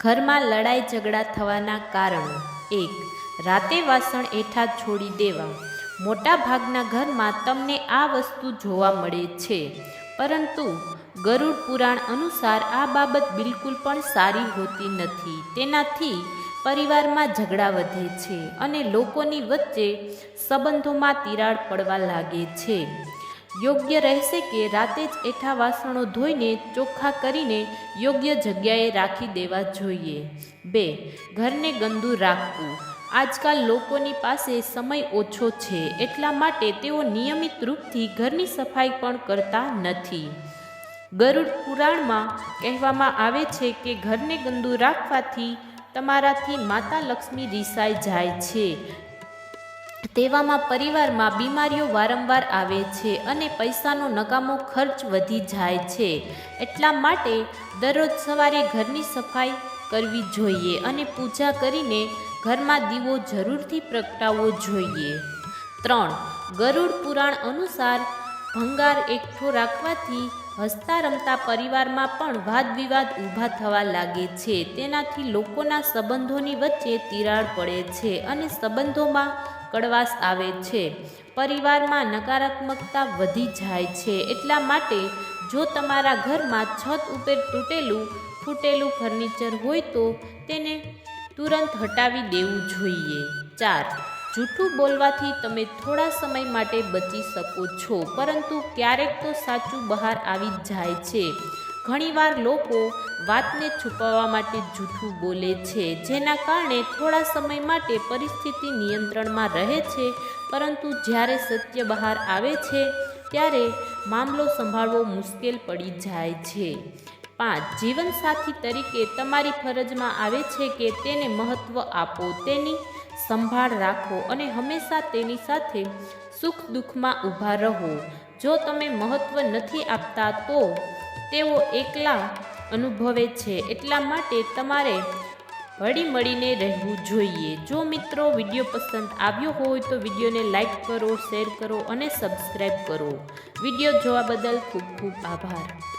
ઘરમાં લડાઈ ઝઘડા થવાના કારણો. એક, રાતે વાસણ એઠા છોડી દેવા. મોટા ભાગના ઘરમાં તમને આ વસ્તુ જોવા મળે છે. પરંતુ ગરુડ પુરાણ અનુસાર આ બાબત બિલકુલ પણ સારી હોતી નથી. તેનાથી પરિવારમાં ઝઘડા વધે છે અને લોકોની વચ્ચે સંબંધોમાં તિરાડ પડવા લાગે છે. યોગ્ય રહેશે કે રાતે જ એઠા વાસણો ધોઈને ચોખ્ખા કરીને યોગ્ય જગ્યાએ રાખી દેવા જોઈએ. બે, ઘરને ગંદુ રાખવું. આજકાલ લોકોની પાસે સમય ઓછો છે, એટલા માટે તેઓ નિયમિત રૂપથી ઘરની સફાઈ પણ કરતા નથી. ગરુડ પુરાણમાં કહેવામાં આવે છે કે ઘરને ગંદુ રાખવાથી તમારાથી માતા લક્ષ્મી રિસાઈ જાય છે. તેવામાં પરિવારમાં બીમારીઓ વારંવાર આવે છે અને પૈસાનો નકામો ખર્ચ વધી જાય છે. એટલા માટે દરરોજ સવારે ઘરની સફાઈ કરવી જોઈએ અને પૂજા કરીને ઘરમાં દીવો જરૂરથી પ્રગટાવવો જોઈએ. ત્રણ, ગરુડ પુરાણ અનુસાર ભંગાર એકઠો રાખવાથી હસતા રમતા પરિવારમાં પણ વાદ વિવાદ ઊભા થવા લાગે છે. તેનાથી લોકોના સંબંધોની વચ્ચે તિરાડ પડે છે અને સંબંધોમાં કડવાશ આવે છે. પરિવારમાં નકારાત્મકતા વધી જાય છે એટલા માટે જો તમારા ઘરમાં છત ઉપર તૂટેલું, ફૂટેલું ફર્નિચર હોય તો તેને તુરંત હટાવી દેવું જોઈએ. ચાર જૂઠું બોલવાથી તમે થોડા સમય માટે બચી શકો છો. પરંતુ ક્યારેક તો સાચું બહાર આવી જ જાય છે. ઘણીવાર લોકો વાતને છુપાવવા માટે જૂઠું બોલે છે, જેના કારણે થોડા સમય માટે પરિસ્થિતિ નિયંત્રણમાં રહે છે. પરંતુ જ્યારે સત્ય બહાર આવે છે, ત્યારે મામલો સંભાળવો મુશ્કેલ પડી જાય છે. પાંચ, જીવનસાથી તરીકે તમારી ફરજમાં આવે છે કે તેને મહત્ત્વ આપો. તેની સંભાળ રાખો અને હંમેશા તેની સાથે સુખ દુઃખમાં ઊભા રહો. જો તમે મહત્ત્વ નથી આપતા તો તેઓ એકલા અનુભવે છે. એટલા માટે તમારે હળી મળીને રહેવું જોઈએ. જો મિત્રો વીડિયો પસંદ આવ્યો હોય તો વિડીયોને લાઈક કરો, શેર કરો અને સબસ્ક્રાઈબ કરો. વીડિયો જોવા બદલ ખૂબ ખૂબ આભાર.